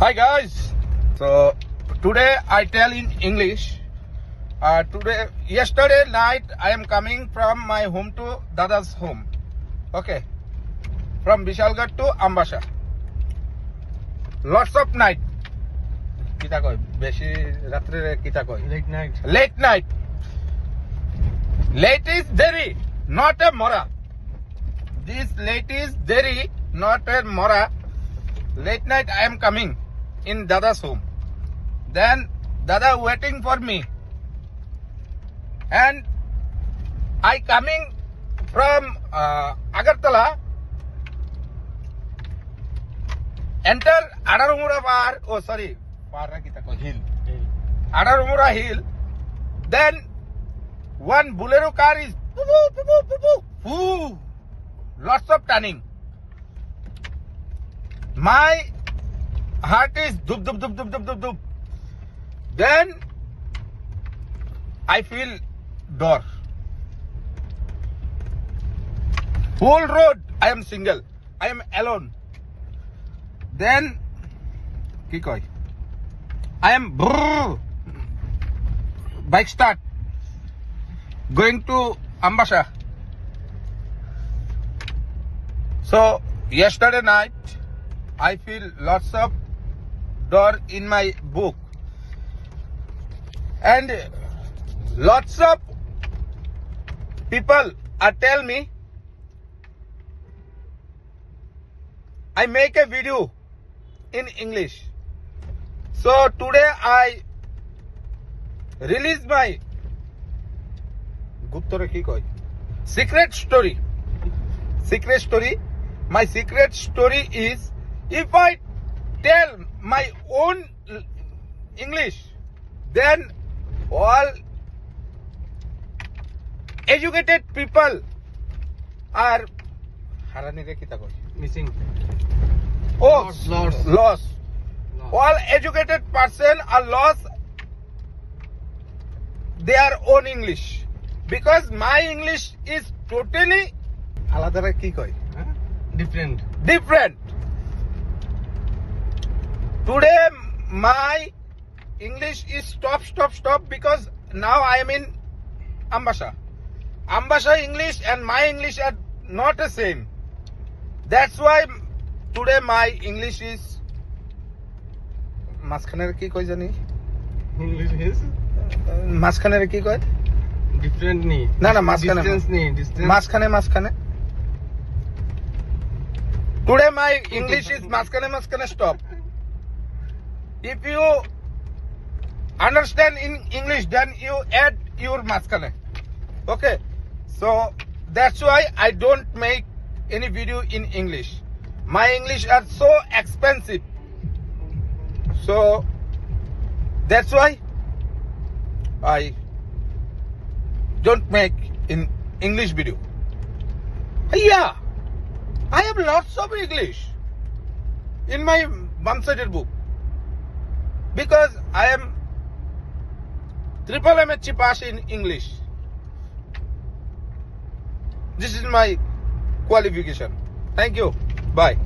Hi guys. So today I tell in English. Uh, today, yesterday night I am coming from my home to Dada's home. Okay. From Vishalgarh to Ambasha. Lots of night. কিতা কয় বেশি রাত্রে কিতা কয় Late night. late night. Late is Derry, not a Mora. This late is Derry, not a Mora. Late night I am coming in Dada's home. Then Dada waiting for me. And I coming from uh, Agartala. Enter Adarumura Par. Oh, sorry. Par kita ko hill. Adarumura Hill. Then one Bolero car is poo poo poo poo poo poo. Lots of turning. My heart is dup dup dup dup dup dup dup. Then I feel door. Whole road I am single. I am alone. Then কি কয় I am brrr, bike start going to Ambasha. So yesterday night I feel lots of door in my book and lots of people are tell me I make a video in English. So today I release my গুপ্তরে কি কয় secret story secret story my secret story is if I tell my own English, then all educated people are missing. Oh, lost, lost. lost. All educated person are lost their own English because my English is totally Different. Different. Today my English is stop stop stop because now I am in Ambasha. Ambasha English and my English are not the same. That's why today my English is মাঝখানের কি কয় জানি English is মাঝখানের কি কয় different ni. না না মাঝখানে Distance ni. Distance. মাঝখানে মাঝখানে টুডে মাই ইংলিশ ইজ মাঝখানে মাঝখানে stop if you understand in english then you add your maskane okay. So that's why i don't make any video in english. My english are so expensive. So that's why i don't make in english video. Yeah i have lots of english in my one-sided book because I am triple MHC pass in English. This is my qualification. Thank you. Bye.